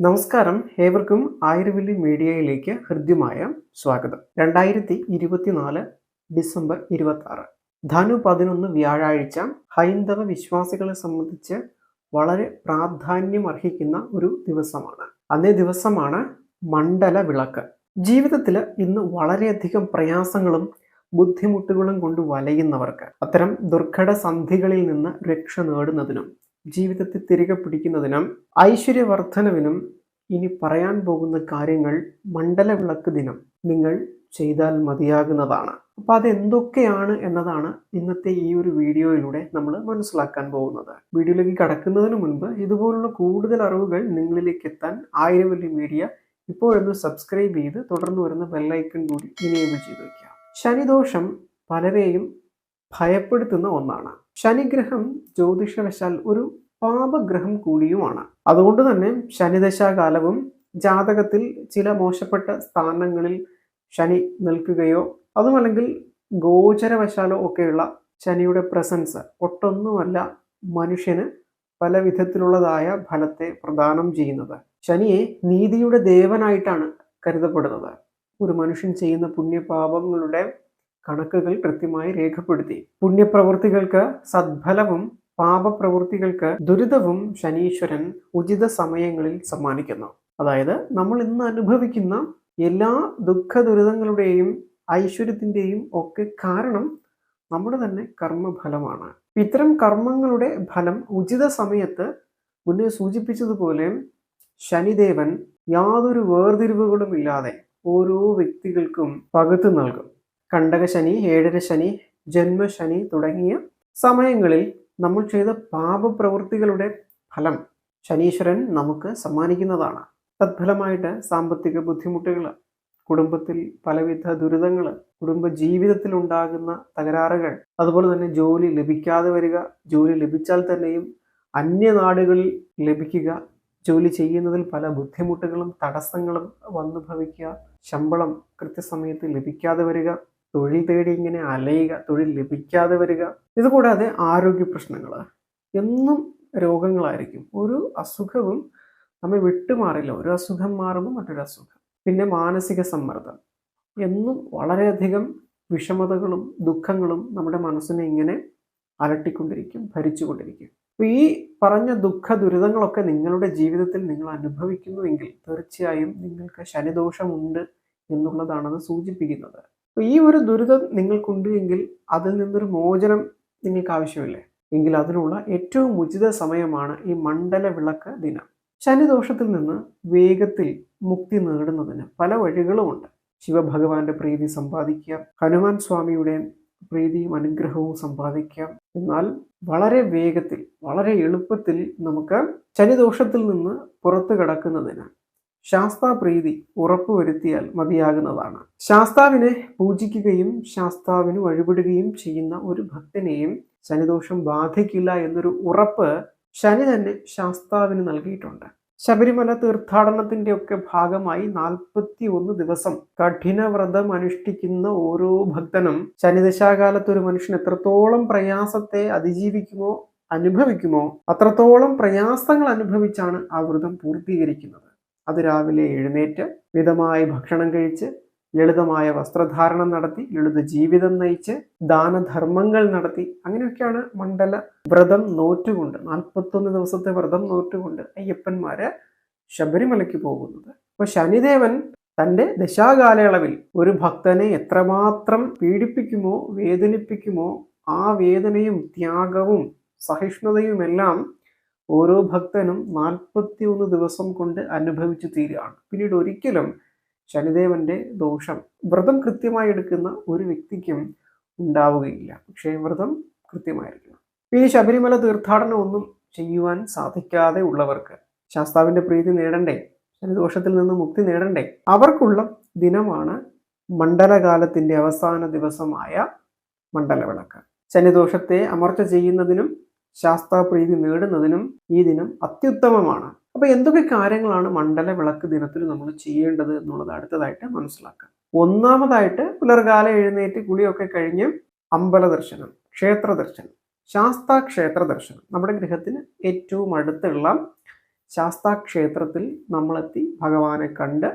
നമസ്കാരം. ഏവർക്കും ആയുർവേദി മീഡിയയിലേക്ക് ഹൃദ്യമായ സ്വാഗതം. രണ്ടായിരത്തി ഇരുപത്തിനാല് ഡിസംബർ ഇരുപത്തി ആറ് ധനു പതിനൊന്ന് വ്യാഴാഴ്ച ഹൈന്ദവ വിശ്വാസികളെ സംബന്ധിച്ച് വളരെ പ്രാധാന്യം അർഹിക്കുന്ന ഒരു ദിവസമാണ്. അന്നേ ദിവസമാണ് മണ്ഡല വിളക്ക്. ജീവിതത്തിൽ ഇന്ന് വളരെയധികം പ്രയാസങ്ങളും ബുദ്ധിമുട്ടുകളും കൊണ്ട് വലയുന്നവർക്ക് അത്തരം ദുർഘട സന്ധികളിൽ നിന്ന് രക്ഷ നേടുന്നതിനും ജീവിതത്തെ തിരികെ പിടിക്കുന്നതിനും ഐശ്വര്യവർദ്ധനവിനും ഇനി പറയാൻ പോകുന്ന കാര്യങ്ങൾ മണ്ഡല വിളക്ക് ദിനം. നിങ്ങൾ ചെയ്താൽ മതിയാകുന്നതാണ്. അപ്പൊ അതെന്തൊക്കെയാണ് എന്നതാണ് ഇന്നത്തെ ഈ ഒരു വീഡിയോയിലൂടെ നമ്മൾ മനസ്സിലാക്കാൻ പോകുന്നത്. വീഡിയോയിലേക്ക് കടക്കുന്നതിന് മുൻപ് ഇതുപോലുള്ള കൂടുതൽ അറിവുകൾ നിങ്ങളിലേക്ക് എത്താൻ ആയിരം വലിയ മീഡിയ ഇപ്പോഴൊന്ന് സബ്സ്ക്രൈബ് ചെയ്ത് തുടർന്ന് വരുന്ന ബെല്ലൈക്കൺ കൂടി ഇനേബിൾ ചെയ്ത് വയ്ക്കുക ശനിദോഷം പലരെയും ഭയപ്പെടുത്തുന്ന ഒന്നാണ്. ശനിഗ്രഹം ജ്യോതിഷവശാൽ ഒരു പാപഗ്രഹം കൂടിയുമാണ്. അതുകൊണ്ട് തന്നെ ശനിദശാകാലവും ജാതകത്തിൽ ചില മോശപ്പെട്ട സ്ഥാനങ്ങളിൽ ശനി നിൽക്കുകയോ അതുമല്ലെങ്കിൽ ഗോചരവശാലോ ഒക്കെയുള്ള ശനിയുടെ പ്രസൻസ് ഒട്ടൊന്നുമല്ല മനുഷ്യന് പല വിധത്തിലുള്ളതായ ഫലത്തെ പ്രദാനം ചെയ്യുന്നത്. ശനിയെ നീതിയുടെ ദേവനായിട്ടാണ് കരുതപ്പെടുന്നത്. ഒരു മനുഷ്യൻ ചെയ്യുന്ന പുണ്യപാപങ്ങളുടെ കണക്കുകൾ കൃത്യമായി രേഖപ്പെടുത്തി. പുണ്യപ്രവൃത്തികൾക്ക് സദ്ഫലവും പാപപ്രവൃത്തികൾക്ക് ദുരിതവും ശനീശ്വരൻ ഉചിത സമയങ്ങളിൽ സമ്മാനിക്കുന്നു. അതായത് നമ്മൾ ഇന്ന് അനുഭവിക്കുന്ന എല്ലാ ദുഃഖ ദുരിതങ്ങളുടെയും ഐശ്വര്യത്തിന്റെയും ഒക്കെ കാരണം നമ്മുടെ തന്നെ കർമ്മഫലമാണ്. ഇത്തരം കർമ്മങ്ങളുടെ ഫലം ഉചിത സമയത്ത് മുന്നേ സൂചിപ്പിച്ചതുപോലെ ശനിദേവൻ യാതൊരു വേർതിരിവുകളും ഇല്ലാതെ ഓരോ വ്യക്തികൾക്കും പകുത്തു നൽകും. കണ്ടക ശനി ഏഴര ശനി ജന്മശനി തുടങ്ങിയ സമയങ്ങളിൽ നമ്മൾ ചെയ്ത പാപപ്രവൃത്തികളുടെ ഫലം ശനീശ്വരൻ നമുക്ക് സമ്മാനിക്കുന്നതാണ്. തത്ഫലമായിട്ട് സാമ്പത്തിക ബുദ്ധിമുട്ടുകൾ കുടുംബത്തിൽ പലവിധ ദുരിതങ്ങൾ കുടുംബ ജീവിതത്തിൽ ഉണ്ടാകുന്ന തകരാറുകൾ അതുപോലെ തന്നെ ജോലി ലഭിക്കാതെ വരിക ജോലി ലഭിച്ചാൽ തന്നെയും അന്യനാടുകളിൽ ലഭിക്കുക ജോലി ചെയ്യുന്നതിൽ പല ബുദ്ധിമുട്ടുകളും തടസ്സങ്ങളും വന്നു ഭവിക്കുക ശമ്പളം കൃത്യസമയത്ത് ലഭിക്കാതെ വരിക തൊഴിൽ തേടി ഇങ്ങനെ അലയുക തൊഴിൽ ലഭിക്കാതെ വരിക ഇതുകൂടാതെ ആരോഗ്യ പ്രശ്നങ്ങൾ എന്നും രോഗങ്ങളായിരിക്കും. ഒരു അസുഖവും നമ്മെ വിട്ടുമാറില്ല. ഒരു അസുഖം മാറുമ്പോൾ മറ്റൊരു അസുഖം. പിന്നെ മാനസിക സമ്മർദ്ദം. എന്നും വളരെയധികം വിഷമതകളും ദുഃഖങ്ങളും നമ്മുടെ മനസ്സിനെ ഇങ്ങനെ അലട്ടിക്കൊണ്ടിരിക്കും ഭരിച്ചുകൊണ്ടിരിക്കും. അപ്പോൾ ഈ പറഞ്ഞ ദുഃഖ ദുരിതങ്ങളൊക്കെ നിങ്ങളുടെ ജീവിതത്തിൽ നിങ്ങൾ അനുഭവിക്കുന്നുവെങ്കിൽ തീർച്ചയായും നിങ്ങൾക്ക് ശനിദോഷമുണ്ട് എന്നുള്ളതാണത് സൂചിപ്പിക്കുന്നത്. അപ്പോൾ ഈ ഒരു ദുരിതം നിങ്ങൾക്കുണ്ട് എങ്കിൽ അതിൽ നിന്നൊരു മോചനം നിങ്ങൾക്ക് ആവശ്യമില്ലേ? എങ്കിൽ അതിനുള്ള ഏറ്റവും ഉചിത സമയമാണ് ഈ മണ്ഡല വിളക്ക് ദിനം. ശനിദോഷത്തിൽ നിന്ന് വേഗത്തിൽ മുക്തി നേടുന്നതിന് പല വഴികളുമുണ്ട് ശിവഭഗവാന്റെ പ്രീതി സമ്പാദിക്കാം ഹനുമാൻ സ്വാമിയുടെ പ്രീതിയും അനുഗ്രഹവും സമ്പാദിക്കാം എന്നാൽ വളരെ വേഗത്തിൽ വളരെ എളുപ്പത്തിൽ നമുക്ക് ശനിദോഷത്തിൽ നിന്ന് പുറത്തു കടക്കുന്നതിന് ശാസ്താപ്രീതി ഉറപ്പുവരുത്തിയാൽ മതിയാകുന്നതാണ്. ശാസ്താവിനെ പൂജിക്കുകയും ശാസ്താവിന് വഴിപെടുകയും ചെയ്യുന്ന ഒരു ഭക്തനെയും ശനിദോഷം ബാധിക്കില്ല എന്നൊരു ഉറപ്പ് ശനി തന്നെ ശാസ്താവിന് നൽകിയിട്ടുണ്ട്. ശബരിമല തീർത്ഥാടനത്തിന്റെ ഒക്കെ ഭാഗമായി നാൽപ്പത്തി ഒന്ന് ദിവസം കഠിനവ്രതം അനുഷ്ഠിക്കുന്ന ഓരോ ഭക്തനും ശനിദശാകാലത്ത് ഒരു മനുഷ്യൻ എത്രത്തോളം പ്രയാസത്തെ അതിജീവിക്കുമോ അനുഭവിക്കുമോ അത്രത്തോളം പ്രയാസങ്ങൾ അനുഭവിച്ചാണ് ആ വ്രതം പൂർത്തീകരിക്കുന്നത്. അത് രാവിലെ എഴുന്നേറ്റ് മിതമായി ഭക്ഷണം കഴിച്ച് ലളിതമായ വസ്ത്രധാരണം നടത്തി ലളിത ജീവിതം നയിച്ച് ദാനധർമ്മങ്ങൾ നടത്തി അങ്ങനെയൊക്കെയാണ് മണ്ഡല വ്രതം നോറ്റുകൊണ്ട് നാൽപ്പത്തൊന്ന് ദിവസത്തെ വ്രതം നോറ്റുകൊണ്ട് അയ്യപ്പന്മാര് ശബരിമലയ്ക്ക് പോകുന്നത്. അപ്പൊ ശനിദേവൻ തന്റെ ദശാകാലയളവിൽ ഒരു ഭക്തനെ എത്രമാത്രം പീഡിപ്പിക്കുമോ വേദനിപ്പിക്കുമോ ആ വേദനയും ത്യാഗവും സഹിഷ്ണുതയുമെല്ലാം ഓരോ ഭക്തനും നാൽപ്പത്തി ഒന്ന് ദിവസം കൊണ്ട് അനുഭവിച്ചു തീരുകയാണ്. പിന്നീട് ഒരിക്കലും ശനിദേവന്റെ ദോഷം വ്രതം കൃത്യമായി എടുക്കുന്ന ഒരു വ്യക്തിക്കും ഉണ്ടാവുകയില്ല. പക്ഷേ വ്രതം കൃത്യമായിരിക്കണം. പിന്നെ ശബരിമല തീർത്ഥാടനം ഒന്നും ചെയ്യുവാൻ സാധിക്കാതെ ഉള്ളവർക്ക് ശാസ്താവിന്റെ പ്രീതി നേടണ്ടേ? ശനിദോഷത്തിൽ നിന്ന് മുക്തി നേടണ്ടേ? അവർക്കുള്ള ദിനമാണ് മണ്ഡലകാലത്തിന്റെ അവസാന ദിവസമായ മണ്ഡലവിളക്ക്. ശനിദോഷത്തെ അമർച്ച ചെയ്യുന്നതിനും ശാസ്താപ്രീതി നേടുന്നതിനും ഈ ദിനം അത്യുത്തമമാണ്. അപ്പൊ എന്തൊക്കെ കാര്യങ്ങളാണ് മണ്ഡല വിളക്ക് ദിനത്തിൽ നമ്മൾ ചെയ്യേണ്ടത് എന്നുള്ളത് അടുത്തതായിട്ട് മനസ്സിലാക്കാം. ഒന്നാമതായിട്ട് പുലർകാല എഴുന്നേറ്റ് കുളിയൊക്കെ കഴിഞ്ഞ് അമ്പല ദർശനം ക്ഷേത്ര ദർശനം ശാസ്താ ക്ഷേത്ര ദർശനം. നമ്മുടെ ഗൃഹത്തിന് ഏറ്റവും അടുത്തുള്ള ശാസ്താ ക്ഷേത്രത്തിൽ നമ്മളെത്തി ഭഗവാനെ കണ്ട്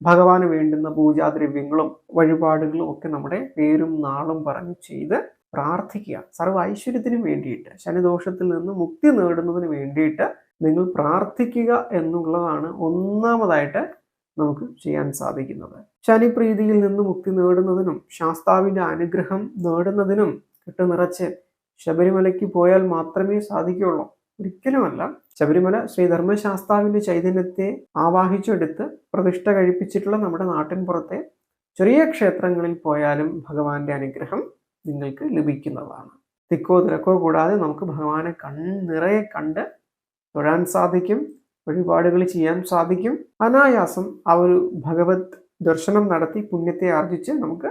ഭഗവാന് വേണ്ടുന്ന പൂജാദ്രവ്യങ്ങളും വഴിപാടുകളും ഒക്കെ നമ്മുടെ പേരും നാളും പറഞ്ഞ് ചെയ്ത് പ്രാർത്ഥിക്കുക. സർവ ഐശ്വര്യത്തിനും വേണ്ടിയിട്ട് ശനിദോഷത്തിൽ നിന്ന് മുക്തി നേടുന്നതിന് വേണ്ടിയിട്ട് നിങ്ങൾ പ്രാർത്ഥിക്കുക എന്നുള്ളതാണ് ഒന്നാമതായിട്ട് നമുക്ക് ചെയ്യാൻ സാധിക്കുന്നത്. ശനിപ്രീതിയിൽ നിന്ന് മുക്തി നേടുന്നതിനും ശാസ്താവിന്റെ അനുഗ്രഹം നേടുന്നതിനും കെട്ട് നിറച്ച് ശബരിമലയ്ക്ക് പോയാൽ മാത്രമേ സാധിക്കുകയുള്ളൂ. ഒരിക്കലുമല്ല. ശബരിമല ശ്രീ ധർമ്മശാസ്താവിന്റെ ചൈതന്യത്തെ ആവാഹിച്ചെടുത്ത് പ്രതിഷ്ഠ കഴിപ്പിച്ചിട്ടുള്ള നമ്മുടെ നാട്ടിൻപുറത്തെ ചെറിയ ക്ഷേത്രങ്ങളിൽ പോയാലും ഭഗവാന്റെ അനുഗ്രഹം നിങ്ങൾക്ക് ലഭിക്കുന്നതാണ്. തിക്കോ തിരക്കോ കൂടാതെ നമുക്ക് ഭഗവാനെ കണ്ണിറയെ കണ്ട് തൊഴാൻ സാധിക്കും വഴിപാടുകൾ ചെയ്യാൻ സാധിക്കും. അനായാസം ആ ഒരു ഭഗവത് ദർശനം നടത്തി പുണ്യത്തെ ആർജിച്ച് നമുക്ക്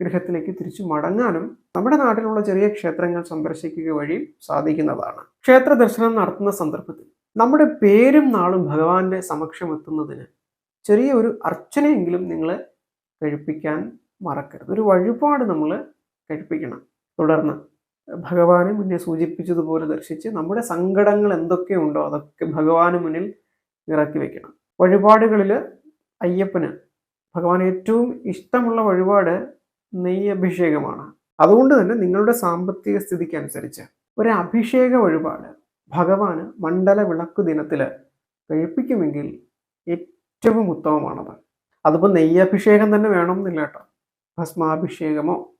ഗൃഹത്തിലേക്ക് തിരിച്ചു മടങ്ങാനും നമ്മുടെ നാട്ടിലുള്ള ചെറിയ ക്ഷേത്രങ്ങൾ സന്ദർശിക്കുക വഴി സാധിക്കുന്നതാണ്. ക്ഷേത്ര ദർശനം നടത്തുന്ന സന്ദർഭത്തിൽ നമ്മുടെ പേരും നാളും ഭഗവാന്റെ സമക്ഷം എത്തുന്നതിന് ചെറിയ ഒരു അർച്ചനയെങ്കിലും നിങ്ങൾ കഴിപ്പിക്കാൻ മറക്കരുത്. ഒരു വഴിപാട് നമ്മൾ കഴിപ്പിക്കണം തുടർന്ന് ഭഗവാന് മുന്നേ സൂചിപ്പിച്ചതുപോലെ ദർശിച്ച് നമ്മുടെ സങ്കടങ്ങൾ എന്തൊക്കെയുണ്ടോ അതൊക്കെ ഭഗവാന് മുന്നിൽ ഇറക്കി വെക്കണം. വഴിപാടുകളിൽ അയ്യപ്പന് ഭഗവാൻ ഏറ്റവും ഇഷ്ടമുള്ള വഴിപാട് നെയ്യ് അഭിഷേകമാണ്. അതുകൊണ്ട് തന്നെ നിങ്ങളുടെ സാമ്പത്തിക സ്ഥിതിക്ക് അനുസരിച്ച് ഒരു അഭിഷേക വഴിപാട് ഭഗവാന് മണ്ഡല വിളക്ക് ദിനത്തിൽ കഴിപ്പിക്കുമെങ്കിൽ ഏറ്റവും ഉത്തമമാണത്. അതിപ്പോൾ നെയ്യഭിഷേകം തന്നെ വേണമെന്നില്ല കേട്ടോ. ഭസ്മാഭിഷേകമോ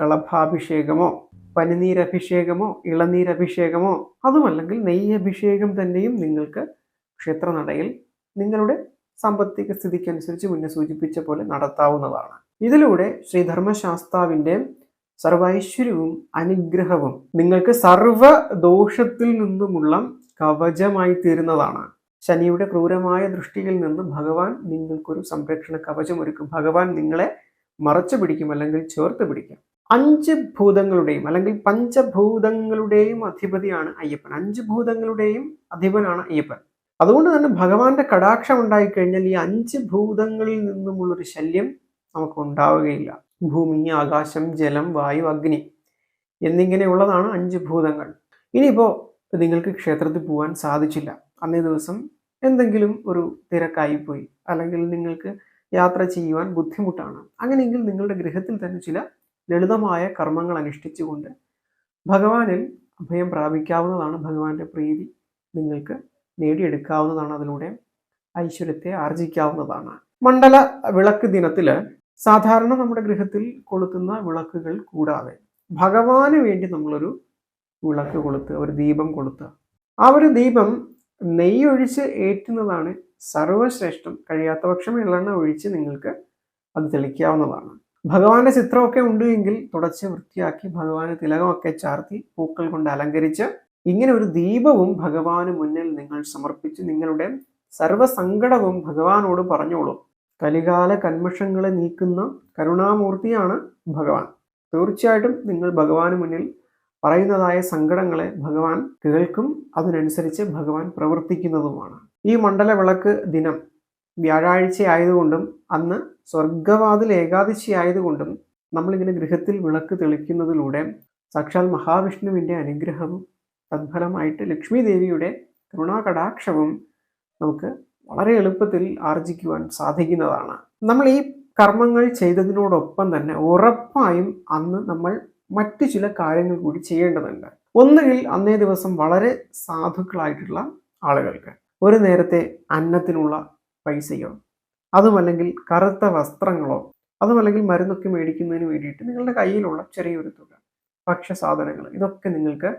കളഭാഭിഷേകമോ പനിനീരഭിഷേകമോ ഇളനീരഭിഷേകമോ അതുമല്ലെങ്കിൽ നെയ്യഭിഷേകം തന്നെയും നിങ്ങൾക്ക് ക്ഷേത്രനടയിൽ നിങ്ങളുടെ സാമ്പത്തിക സ്ഥിതിക്കനുസരിച്ച് മുന്നേ സൂചിപ്പിച്ച പോലെ നടത്താവുന്നതാണ്. ഇതിലൂടെ ശ്രീ ധർമ്മശാസ്താവിന്റെ സർവൈശ്വര്യവും അനുഗ്രഹവും നിങ്ങൾക്ക് സർവ ദോഷത്തിൽ നിന്നുമുള്ള കവചമായി തീരുന്നതാണ്. ശനിയുടെ ക്രൂരമായ ദൃഷ്ടിയിൽ നിന്ന് ഭഗവാൻ നിങ്ങൾക്കൊരു സംരക്ഷണ കവചം ഒരുക്കും. ഭഗവാൻ നിങ്ങളെ മറച്ചു പിടിക്കും അല്ലെങ്കിൽ ചേർത്ത് പിടിക്കും. അഞ്ച് ഭൂതങ്ങളുടെയും അല്ലെങ്കിൽ പഞ്ചഭൂതങ്ങളുടെയും അധിപതിയാണ് അയ്യപ്പൻ. അഞ്ച് ഭൂതങ്ങളുടെയും അധിപനാണ് അയ്യപ്പൻ. അതുകൊണ്ട് തന്നെ ഭഗവാന്റെ കടാക്ഷം ഉണ്ടായിക്കഴിഞ്ഞാൽ ഈ അഞ്ച് ഭൂതങ്ങളിൽ നിന്നുമുള്ളൊരു ശല്യം നമുക്ക് ഉണ്ടാവുകയില്ല. ഭൂമി ആകാശം ജലം വായു അഗ്നി എന്നിങ്ങനെയുള്ളതാണ് അഞ്ച് ഭൂതങ്ങൾ. ഇനിയിപ്പോൾ നിങ്ങൾക്ക് ക്ഷേത്രത്തിൽ പോകാൻ സാധിച്ചില്ല. അന്നേ ദിവസം എന്തെങ്കിലും ഒരു തിരക്കായി പോയി അല്ലെങ്കിൽ നിങ്ങൾക്ക് യാത്ര ചെയ്യുവാൻ ബുദ്ധിമുട്ടാണ്. അങ്ങനെയെങ്കിൽ നിങ്ങളുടെ ഗൃഹത്തിൽ തന്നെ ചില ലളിതമായ കർമ്മങ്ങൾ അനുഷ്ഠിച്ചുകൊണ്ട് ഭഗവാനിൽ അഭയം പ്രാപിക്കാവുന്നതാണ് ഭഗവാന്റെ പ്രീതി. നിങ്ങൾക്ക് നേടിയെടുക്കാവുന്നതാണ് അതിലൂടെ ഐശ്വര്യത്തെ ആർജിക്കാവുന്നതാണ്. മണ്ഡല വിളക്ക് ദിനത്തിൽ സാധാരണ നമ്മുടെ ഗൃഹത്തിൽ കൊളുത്തുന്ന വിളക്കുകൾ കൂടാതെ ഭഗവാന് വേണ്ടി നമ്മളൊരു വിളക്ക് കൊളുത്തുക ഒരു ദീപം കൊളുത്തുക. ആ ഒരു ദീപം നെയ്യൊഴിച്ച് ഏറ്റുന്നതാണ് സർവശ്രേഷ്ഠം കഴിയാത്ത പക്ഷം എള്ളെണ്ണ ഒഴിച്ച് നിങ്ങൾക്ക് അത് തെളിക്കാവുന്നതാണ്. ഭഗവാന്റെ ചിത്രമൊക്കെ ഉണ്ട് എങ്കിൽ തുടച്ച് വൃത്തിയാക്കി ഭഗവാന് തിലകമൊക്കെ ചാർത്തി പൂക്കൾ കൊണ്ട് അലങ്കരിച്ച് ഇങ്ങനെ ഒരു ദീപവും ഭഗവാന് മുന്നിൽ നിങ്ങൾ സമർപ്പിച്ച് നിങ്ങളുടെ സർവസങ്കടവും ഭഗവാനോട് പറഞ്ഞോളൂ. കലികാല കന്മഷങ്ങളെ നീക്കുന്ന കരുണാമൂർത്തിയാണ് ഭഗവാൻ. തീർച്ചയായിട്ടും നിങ്ങൾ ഭഗവാന് മുന്നിൽ പറയുന്നതായ സങ്കടങ്ങളെ ഭഗവാൻ കേൾക്കും. അതിനനുസരിച്ച് ഭഗവാൻ പ്രവർത്തിക്കുന്നതുമാണ്. ഈ മണ്ഡല വിളക്ക് ദിനം വ്യാഴാഴ്ച ആയതുകൊണ്ടും അന്ന് സ്വർഗവാതിൽ ഏകാദശി ആയതുകൊണ്ടും നമ്മളിങ്ങനെ ഗൃഹത്തിൽ വിളക്ക് തെളിക്കുന്നതിലൂടെ സാക്ഷാൽ മഹാവിഷ്ണുവിന്റെ അനുഗ്രഹം തത്ഫലമായിട്ട് ലക്ഷ്മി ദേവിയുടെ കരുണാകടാക്ഷവും നമുക്ക് വളരെ എളുപ്പത്തിൽ ആർജിക്കുവാൻ സാധിക്കുന്നതാണ്. നമ്മൾ ഈ കർമ്മങ്ങൾ ചെയ്തതിനോടൊപ്പം തന്നെ ഉറപ്പായും അന്ന് നമ്മൾ മറ്റു ചില കാര്യങ്ങൾ കൂടി ചെയ്യേണ്ടതുണ്ട്. ഒന്നുകിൽ അന്നേ ദിവസം വളരെ സാധുക്കളായിട്ടുള്ള ആളുകൾക്ക് ഒരു നേരത്തെ അന്നത്തിനുള്ള പൈസയോ അതുമല്ലെങ്കിൽ കറുത്ത വസ്ത്രങ്ങളോ അതുമല്ലെങ്കിൽ മരുന്നൊക്കെ മേടിക്കുന്നതിന് വേണ്ടിയിട്ട് നിങ്ങളുടെ കയ്യിലുള്ള ചെറിയൊരു തുക ഭക്ഷ്യ സാധനങ്ങൾ ഇതൊക്കെ നിങ്ങൾക്ക്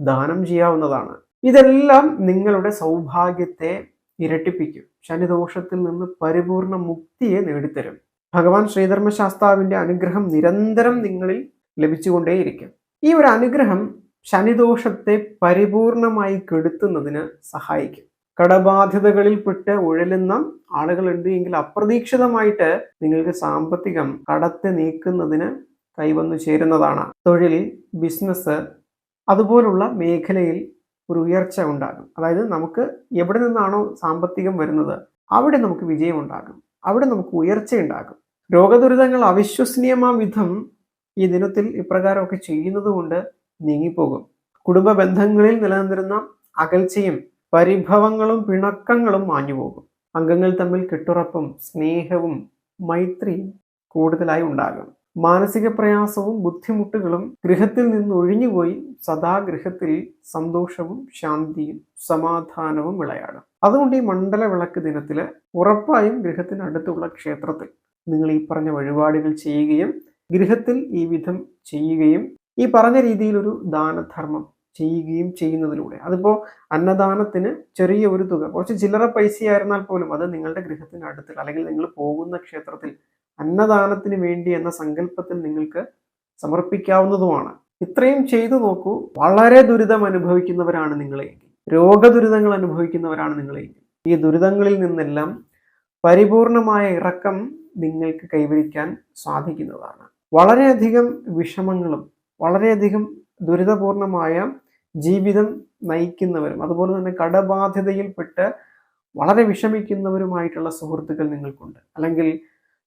ദാനം ചെയ്യാവുന്നതാണ്. ഇതെല്ലാം നിങ്ങളുടെ സൗഭാഗ്യത്തെ ഇരട്ടിപ്പിക്കും. ശനിദോഷത്തിൽ നിന്ന് പരിപൂർണ മുക്തിയെ നേടിത്തരും. ഭഗവാൻ ശ്രീധർമ്മശാസ്താവിന്റെ അനുഗ്രഹം നിരന്തരം നിങ്ങളിൽ ലഭിച്ചുകൊണ്ടേയിരിക്കും. ഈ ഒരു അനുഗ്രഹം ശനിദോഷത്തെ പരിപൂർണമായി കെടുത്തുന്നതിന് സഹായിക്കും. കടബാധ്യതകളിൽപ്പെട്ട് ഉഴലുന്ന ആളുകളുണ്ട് എങ്കിൽ അപ്രതീക്ഷിതമായിട്ട് നിങ്ങൾക്ക് സാമ്പത്തികം കടത്തെ നീക്കുന്നതിന് കൈവന്നു ചേരുന്നതാണ്. തൊഴിൽ ബിസിനസ് അതുപോലുള്ള മേഖലയിൽ ഒരു ഉയർച്ച ഉണ്ടാകും. അതായത് നമുക്ക് എവിടെ നിന്നാണോ സാമ്പത്തികം വരുന്നത് അവിടെ നമുക്ക് വിജയം ഉണ്ടാകും. അവിടെ നമുക്ക് ഉയർച്ച ഉണ്ടാകും. രോഗദുരിതങ്ങൾ അവിശ്വസനീയമാം വിധം ഈ ദിനത്തിൽ ഇപ്രകാരമൊക്കെ ചെയ്യുന്നത് കൊണ്ട് നീങ്ങിപ്പോകും. കുടുംബ ബന്ധങ്ങളിൽ നിലനിന്നിരുന്ന അകൽച്ചയും പരിഭവങ്ങളും പിണക്കങ്ങളും മാഞ്ഞുപോകും. അംഗങ്ങൾ തമ്മിൽ കെട്ടുറപ്പും സ്നേഹവും മൈത്രിയും കൂടുതലായി ഉണ്ടാകും. മാനസിക പ്രയാസവും ബുദ്ധിമുട്ടുകളും ഗൃഹത്തിൽ നിന്ന് ഒഴിഞ്ഞുപോയി സദാ ഗൃഹത്തിൽ സന്തോഷവും ശാന്തിയും സമാധാനവും വിളയാടും. അതുകൊണ്ട് ഈ മണ്ഡല വിളക്ക് ദിനത്തിൽ ഉറപ്പായും ഗൃഹത്തിനടുത്തുള്ള ക്ഷേത്രത്തിൽ നിങ്ങൾ ഈ പറഞ്ഞ വഴിപാടുകൾ ചെയ്യുകയും ഗൃഹത്തിൽ ഈ വിധം ചെയ്യുകയും ഈ പറഞ്ഞ രീതിയിലൊരു ദാനധർമ്മം ചെയ്യുകയും ചെയ്യുന്നതിലൂടെ. അതിപ്പോൾ അന്നദാനത്തിന് ചെറിയ ഒരു തുക. കുറച്ച് ചില്ലറ പൈസയായിരുന്നാൽ പോലും അത് നിങ്ങളുടെ ഗൃഹത്തിനടുത്തിൽ അല്ലെങ്കിൽ നിങ്ങൾ പോകുന്ന ക്ഷേത്രത്തിൽ അന്നദാനത്തിന് വേണ്ടി എന്ന സങ്കല്പത്തിൽ നിങ്ങൾക്ക് സമർപ്പിക്കാവുന്നതുമാണ്. ഇത്രയും ചെയ്തു നോക്കൂ. വളരെ ദുരിതം അനുഭവിക്കുന്നവരാണ് നിങ്ങളെങ്കിൽ രോഗദുരിതങ്ങൾ അനുഭവിക്കുന്നവരാണ് നിങ്ങളെങ്കിൽ ഈ ദുരിതങ്ങളിൽ നിന്നെല്ലാം പരിപൂർണമായ ഇറക്കം നിങ്ങൾക്ക് കൈവരിക്കാൻ സാധിക്കുന്നതാണ്. വളരെയധികം വിഷമങ്ങളും വളരെയധികം ദുരിതപൂർണമായ ജീവിതം നയിക്കുന്നവരും അതുപോലെ തന്നെ കടബാധ്യതയിൽപ്പെട്ട് വളരെ വിഷമിക്കുന്നവരുമായിട്ടുള്ള സുഹൃത്തുക്കൾ നിങ്ങൾക്കുണ്ട്. അല്ലെങ്കിൽ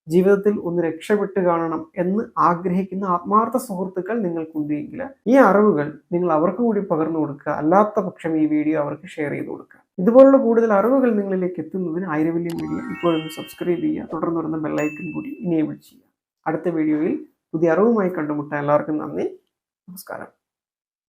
ജീവിതത്തിൽ ഒന്ന് രക്ഷപ്പെട്ട് കാണണം എന്ന് ആഗ്രഹിക്കുന്ന ആത്മാർത്ഥ സുഹൃത്തുക്കൾ നിങ്ങൾക്കുണ്ട് എങ്കിൽ ഈ അറിവുകൾ നിങ്ങൾ അവർക്ക് കൂടി പകർന്നു കൊടുക്കുക. അല്ലാത്ത പക്ഷം ഈ വീഡിയോ അവർക്ക് ഷെയർ ചെയ്ത് കൊടുക്കുക. ഇതുപോലുള്ള കൂടുതൽ അറിവുകൾ നിങ്ങളിലേക്ക് എത്തുന്നതിന് ആയിരവല്യം വീഡിയോ ഇപ്പോഴും സബ്സ്ക്രൈബ് ചെയ്യുക. തുടർന്ന് വരുന്ന ബെല്ലൈക്കൺ കൂടി ഇനേബിൾ ചെയ്യുക. അടുത്ത വീഡിയോയിൽ പുതിയ അറിവുമായി കണ്ടുമുട്ടാൻ എല്ലാവർക്കും നന്ദി. നമസ്കാരം.